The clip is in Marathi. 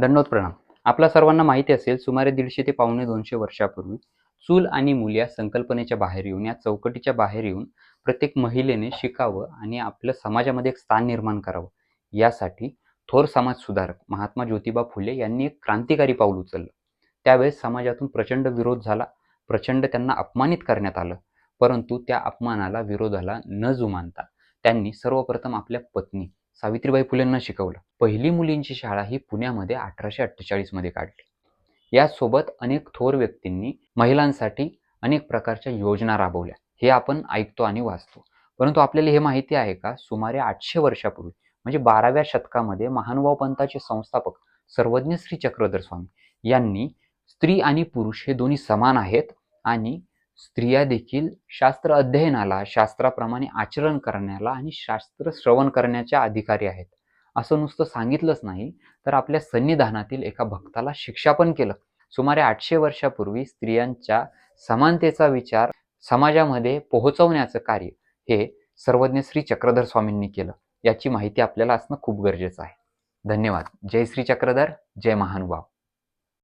दंडोत प्रणाम आपल्या सर्वांना माहिती असेल सुमारे दीडशे ते पावणे दोनशे वर्षापूर्वी चूल आणि मुल या संकल्पनेच्या बाहेर येऊन या चौकटीच्या बाहेर येऊन प्रत्येक महिलेने शिकावं आणि आपल्या समाजामध्ये एक स्थान निर्माण करावं. यासाठी थोर समाज सुधारक महात्मा ज्योतिबा फुले यांनी एक क्रांतिकारी पाऊल उचललं. त्यावेळेस समाजातून प्रचंड विरोध झाला प्रचंड त्यांना अपमानित करण्यात आलं. परंतु त्या अपमानाला विरोधाला न जुमानता त्यांनी सर्वप्रथम आपल्या पत्नी सावित्रीबाई फुलेंना शिकवलं. पहिली मुलींची शाळा ही पुण्यामध्ये अठराशे अठ्ठेचाळीसमध्ये काढली. यासोबत अनेक थोर व्यक्तींनी महिलांसाठी अनेक प्रकारच्या योजना राबवल्या. हे आपण ऐकतो आणि वाचतो. परंतु आपल्याला हे माहिती आहे का? सुमारे आठशे वर्षापूर्वी म्हणजे बाराव्या शतकामध्ये महानुभाव पंथाचे संस्थापक सर्वज्ञ श्री चक्रधर स्वामी यांनी स्त्री आणि पुरुष हे दोन्ही समान आहेत आणि स्त्रिया देखील शास्त्र अध्ययनाला शास्त्राप्रमाणे आचरण करण्याला आणि शास्त्र श्रवण करण्याच्या अधिकारी आहेत. असं नुसतं सांगितलंच नाही तर आपल्या सन्निधानातील एका भक्ताला शिक्षा पण केलं. सुमारे आठशे वर्षापूर्वी स्त्रियांच्या समानतेचा विचार समाजामध्ये पोहोचवण्याचं कार्य हे सर्वज्ञ श्री चक्रधर स्वामींनी केलं. याची माहिती आपल्याला असणं खूप गरजेचं आहे. धन्यवाद. जय श्री चक्रधर. जय महानुभाव.